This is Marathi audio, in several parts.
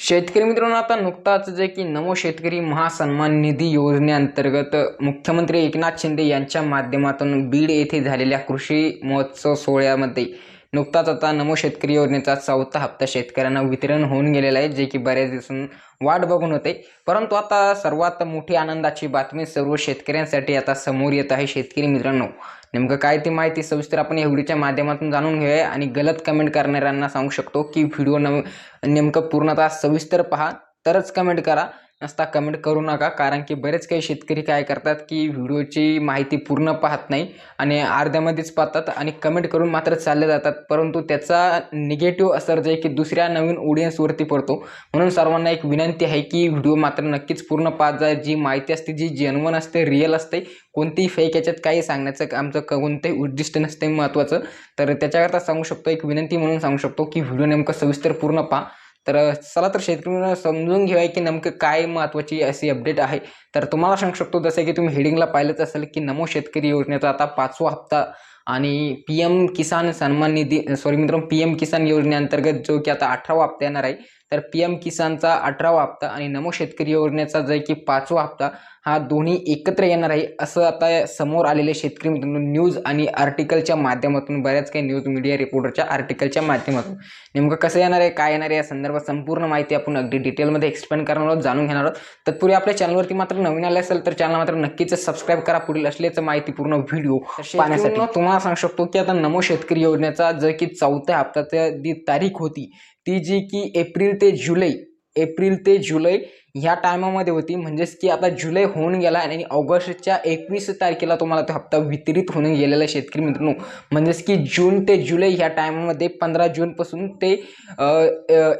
शेतकरी मित्रांनो आता नुकताच जे की नमो शेतकरी महासन्मान निधी योजनेअंतर्गत मुख्यमंत्री एकनाथ शिंदे यांच्या माध्यमातून बीड येथे झालेल्या कृषी महोत्सव सोहळ्यामध्ये नुकताच आता नमो शेतकरी योजनेचा चौथा हप्ता शेतकऱ्यांना वितरण होऊन गेलेला आहे जे की बऱ्याच दिवसून वाट बघून होते. परंतु आता सर्वात मोठी आनंदाची बातमी सर्व शेतकऱ्यांसाठी आता समोर येत आहे. शेतकरी मित्रांनो नेमकं काय ती माहिती सविस्तर आपण या व्हिडिओच्या माध्यमातून जाणून घेऊया आणि गलत कमेंट करणाऱ्यांना सांगू शकतो की व्हिडिओ नव नेमकं पूर्णतः सविस्तर पहा तरच कमेंट करा. नसता कमेंट करू नका. कारण की बरेच काही शेतकरी काय करतात की व्हिडिओची माहिती पूर्ण पाहत नाही आणि अर्ध्यामध्येच पाहतात आणि कमेंट करून मात्र चालले जातात. परंतु त्याचा निगेटिव्ह असर जे आहे की दुसऱ्या नवीन ऑडियन्सवरती पडतो. म्हणून सर्वांना एक विनंती आहे की व्हिडिओ मात्र नक्कीच पूर्ण पाहत जा. जी माहिती असते जी जेन्युन असते रिअल असते कोणतीही फेक याच्यात काही सांगण्याचं आमचं कोणतंही उद्दिष्ट नसते महत्त्वाचं तर त्याच्याकरता सांगू शकतो एक विनंती म्हणून सांगू शकतो की व्हिडिओ नेमकं सविस्तर पूर्ण पहा. तर चला तर शेतकऱ्यांना समजून घेऊया की नेमकं काय महत्त्वाची अशी अपडेट आहे. तर तुम्हाला सांगू शकतो जसं की तुम्ही हेडिंगला पाहिलंच असेल की नमो शेतकरी योजनेचा आता पाचवा हप्ता आणि P M Kisan Samman Nidhi sorry मित्रांनो पी एम किसान योजनेअंतर्गत जो की आता अठरावा हप्ता येणार आहे तर पी एम किसानचा अठरावा हप्ता आणि नमो शेतकरी योजनेचा जो की पाचवा हप्ता हा दोन्ही एकत्र येणार आहे असं आता समोर आलेले शेतकरी मित्रांनो न्यूज आणि आर्टिकलच्या माध्यमातून बऱ्याच काही न्यूज मीडिया रिपोर्टरच्या आर्टिकलच्या माध्यमातून. नेमकं कसं येणार आहे काय येणार आहे या संदर्भात संपूर्ण माहिती आपण अगदी डिटेलमध्ये एक्सप्लेन करणार आहोत जाणून घेणार आहोत. तत्पूर्वी आपल्या चॅनलवरती मात्र नवीन आले असेल तर चॅनल मात्र नक्कीच सबस्क्राईब करा पुढील असल्याचं माहिती पूर्ण व्हिडिओ पाहण्यासाठी. तुम्हाला सांगू शकतो की आता नमो शेतकरी योजनेचा जर की चौथ्या हप्त्याचा जी तारीख होती ती जी की एप्रिल ते जुलै एप्रिल ते जुलै ह्या टायमामध्ये होती. म्हणजेच की आता जुलै होऊन गेला आणि ऑगस्टच्या एकवीस तारखेला तुम्हाला तो हप्ता वितरित होऊन गेलेला शेतकरी मित्रांनो. म्हणजेच की जून ते जुलै ह्या टायमामध्ये पंधरा जूनपासून ते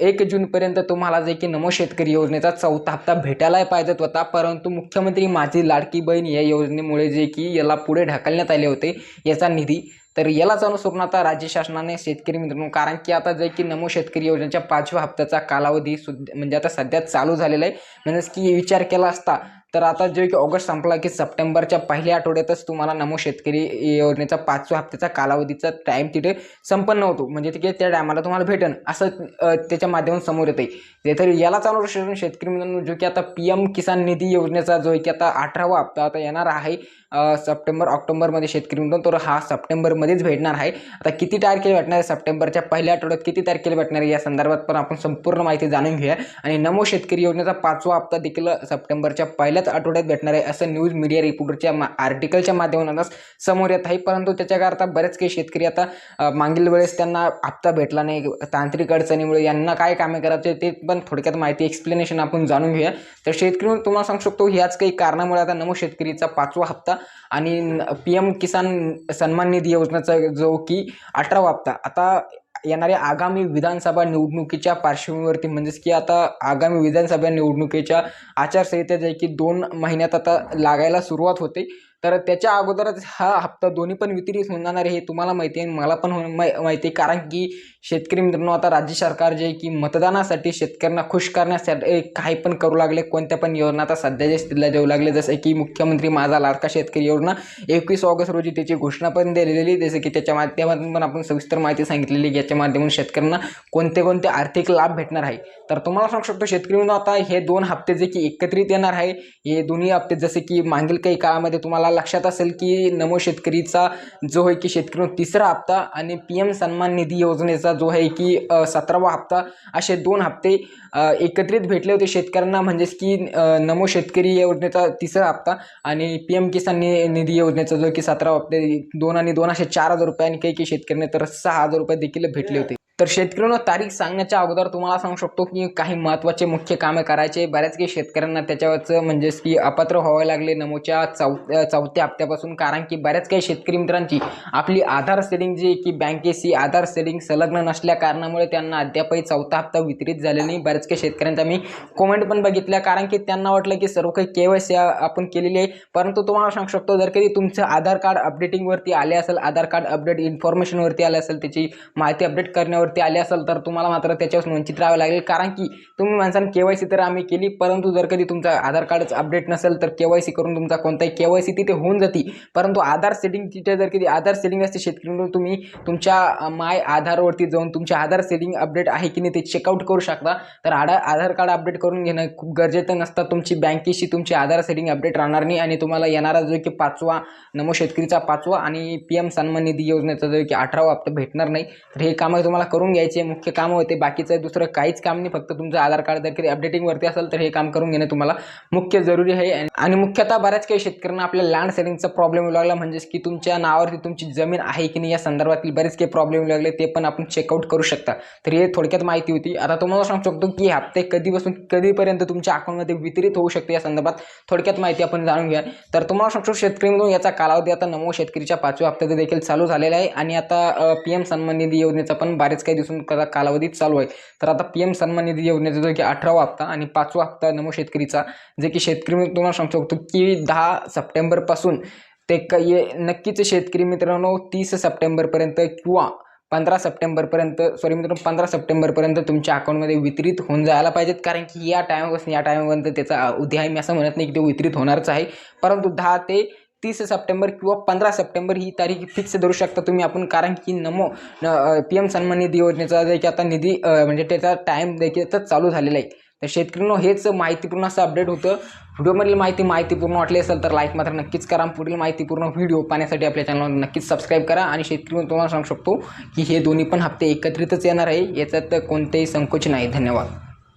एक जूनपर्यंत तुम्हाला जे की नमो शेतकरी योजनेचा चौथा हप्ता भेटायला पाहिजेत होता. परंतु मुख्यमंत्री माझी लाडकी बहीण या योजनेमुळे जे की याला पुढे ढकलण्यात आले होते. याचा निधी तर यालाच अनुसरून आता राज्य शासनाने शेतकरी मित्रांनो कारण की आता जे की नमो शेतकरी योजनेच्या पाचव्या हप्त्याचा कालावधी सुद्धा म्हणजे आता सध्या चालू झालेला आहे. म्हणजेच की विचार केला असता तर आता जे की ऑगस्ट संपला की सप्टेंबरच्या पहिल्या आठवड्यातच तुम्हाला नमो शेतकरी योजनेचा पाचव्या हप्त्याचा कालावधीचा टाईम तिथे संपन्न होतो. म्हणजे तिथे त्या टायमाला तुम्हाला भेटन असं त्याच्या माध्यमातून समोर येते ते तर यालाच अनुसरून शेतकरी मित्रांनो जो की आता पी एम किसान निधी योजनेचा जो आहे की आता अठरावा हप्ता आता येणार आहे. सप्टेंबर ऑक्टोबरमध्ये शेतकरी म्हणतो तर हा सप्टेंबरमध्येच भेटणार आहे. आता किती तारखेला भेटणार आहे सप्टेंबरच्या पहिल्या आठवड्यात किती तारखेला भेटणार आहे या संदर्भात पण आपण संपूर्ण माहिती जाणून घेऊया. आणि नमो शेतकरी योजनेचा पाचवा हप्ता देखील सप्टेंबरच्या पहिल्याच आठवड्यात भेटणार आहे असं न्यूज मीडिया रिपोर्टरच्या मा आर्टिकलच्या माध्यमातूनच समोर येत आहे. परंतु त्याच्याकरता बरेच काही शेतकरी आता मागील वेळेस त्यांना हप्ता भेटला नाही. तांत्रिक अडचणीमुळे यांना काय कामे करायचे ते पण थोडक्यात माहिती एक्सप्लेनेशन आपण जाणून घेऊया. तर शेतकरी तुम्हाला सांगू शकतो ह्याच काही कारणामुळे आता नमो शेतकरीचा पाचवा हप्ता आणि पी एम किसान सन्मान निधी योजनेचा जो की अठरावा हप्ता आता येणाऱ्या आगामी विधानसभा निवडणुकीच्या पार्श्वभूमीवरती म्हणजेच की आता आगामी विधानसभा निवडणुकीच्या आचारसंहिता जे की दोन महिन्यात आता लागायला सुरुवात होते. तर त्याच्या अगोदरच हा हप्ता दोन्ही पण वितरित होणार आहे हे तुम्हाला माहिती आहे मला पण माहिती आहे. कारण की शेतकरी मित्रांनो आता राज्य सरकार जे आहे की मतदानासाठी शेतकऱ्यांना खुश करण्यासाठी काही पण करू लागले कोणत्या पण योजना आता सध्याच्या स्थितीला देऊ लागले जसं की मुख्यमंत्री माझा लाडका शेतकरी योजना एकवीस ऑगस्ट रोजी त्याची घोषणा पण दिलेली जसं की त्याच्या माध्यमातून पण आपण सविस्तर माहिती सांगितलेली याच्या माध्यमातून शेतकऱ्यांना कोणते कोणते आर्थिक लाभ भेटणार आहे. तर तुम्हाला सांगू शकतो शेतकरी मित्रांनो आता हे दोन हप्ते जे की एकत्रित येणार आहे हे दोन्ही हप्ते जसे की मागील काही काळामध्ये तुम्हाला लक्षात असेल की नमो शेतकरीचा जो आहे की शेतकरी तिसरा हप्ता आणि पी एम सन्मान निधी योजनेचा जो आहे की सतरावा हप्ता असे दोन हप्ते एकत्रित भेटले होते शेतकऱ्यांना. म्हणजेच की नमो शेतकरी योजनेचा तिसरा हप्ता आणि पी एम किसान निधी योजनेचा जो की सतरा हप्ते दोन आणि दोन असे चार हजार रुपये आणि काही काही शेतकऱ्यांना तर सहा हजार रुपये देखील भेटले होते. तर शेतकऱ्यांना तारीख सांगण्याच्या अगोदर तुम्हाला सांगू शकतो की काही महत्त्वाचे मुख्य कामे करायचे. बऱ्याच काही शेतकऱ्यांना त्याच्यावरचं म्हणजेच की अपात्र व्हावे लागले नमोच्या चौ चौथ्या हप्त्यापासून. कारण की बऱ्याच काही शेतकरी मित्रांची आपली आधार सेलिंग जी की बँकेशी आधार सेलिंग संलग्न नसल्या कारणामुळे त्यांना अद्यापही चौथा हप्ता वितरित झाले नाही. बऱ्याच काही शेतकऱ्यांचा मी कॉमेंट पण बघितल्या कारण की त्यांना वाटलं की सर्व काही के वाय सी आपण केलेली आहे. परंतु तुम्हाला सांगू शकतो जर कधी तुमचं आधार कार्ड अपडेटिंगवरती आले असेल आधार कार्ड अपडेट इन्फॉर्मेशनवरती आले असेल त्याची माहिती अपडेट करण्यावर नंबरवरती आले असाल तर तुम्हाला मात्र त्याच्यापासून वंचित राहावं लागेल. कारण की तुम्ही माणसानं के वाय सी तर आम्ही केली परंतु जर कधी तुमचा आधार कार्डच अपडेट नसेल तर के वाय सी करून तुमचा कोणताही के वाय सी तिथे होऊन जाते. परंतु आधार सेटिंग तिथे जर कधी आधार सेटिंग असते शेतकरी तुम्ही तुमच्या माय आधारवरती जाऊन तुमच्या आधार सेटिंग अपडेट आहे की नाही ते चेकआउट करू शकता. तर आधार आधार कार्ड अपडेट करून घेणं खूप गरजेचं नसतं. तुमची बँकेशी तुमची आधार सेटिंग अपडेट राहणार नाही आणि तुम्हाला येणारा जो की पाचवा नमो शेतकरीचा पाचवा आणि पी एम सन्मान निधी योजनेचा जो की अठरावा हप्ता भेटणार नाही. तर हे कामं तुम्हाला करून घ्यायचे मुख्य कामं होते. बाकीचं दुसरं काहीच काम नाही. फक्त तुमचं आधार कार्ड जर कधी अपडेटिंगवरती असेल तर हे काम करून घेणं तुम्हाला मुख्य जरुरी आहे. आणि- मुख्यतः बऱ्याच काही शेतकऱ्यांना आपल्या लँड सेलिंगचा प्रॉब्लेम येऊ लागला. म्हणजेच की तुमच्या नावावरती तुमची जमीन आहे की नाही या संदर्भातील बरेच काही प्रॉब्लेम येऊ लागले. ते पण आपण चेकआउट करू शकता. तर हे थोडक्यात माहिती होती. आता तुम्हाला सांगू शकतो की हप्ते कधीपासून कधीपर्यंत तुमच्या अकाउंटमध्ये वितरित होऊ शकते या संदर्भात थोडक्यात माहिती आपण जाणून घ्या तर तुम्हाला सांगतो शेतकरी म्हणून याचा कालावधी आता नमो शेतकरीच्या पाचव्या हप्त्याचा देखील चालू झालेला आहे. आणि आता पी एम सन्मान निधी योजनेचा पण बरेच काही दिवसून कदा कालावधीत चालू आहे. तर आता पी एम सन्मान निधी योजनेचा जो की अठरावा हप्ता आणि पाचवा हप्ता नमो शेतकरीचा जे की शेतकरी म्हणून तुम्हाला सांगू शकतो की दहा सप्टेंबरपासून ते क ये नक्कीच शेतकरी मित्रांनो तीस सप्टेंबरपर्यंत किंवा पंधरा सप्टेंबरपर्यंत सॉरी मित्रांनो पंधरा सप्टेंबरपर्यंत तुमच्या अकाउंटमध्ये वितरित होऊन जायला पाहिजेत. कारण की या टायमापासून या टायमापर्यंत त्याचा उद्या आहे मी असं म्हणत नाही की ते वितरित होणारच आहे. परंतु दहा ते तीस सप्टेंबर किंवा पंधरा सप्टेंबर ही तारीख फिक्स धरू शकता तुम्ही आपण कारण की नमो पी एम सन्मान निधी योजनेचा देखील आता निधी म्हणजे त्याचा टाईम देखील आता चालू झालेला आहे. तर शेतकऱ्यांनो हेच माहितीपूर्ण असं अपडेट होतं. व्हिडिओमधील माहिती माहितीपूर्ण वाटली असेल तर लाईक मात्र नक्कीच करा. पुढील माहितीपूर्ण व्हिडिओ पाहण्यासाठी आपल्या चॅनलवर नक्कीच सबस्क्राईब करा. आणि शेतकरी तुम्हाला सांगू शकतो की हे दोन्ही पण हप्ते एकत्रितच येणार आहे. याच्यात कोणतेही संकोच नाही. धन्यवाद.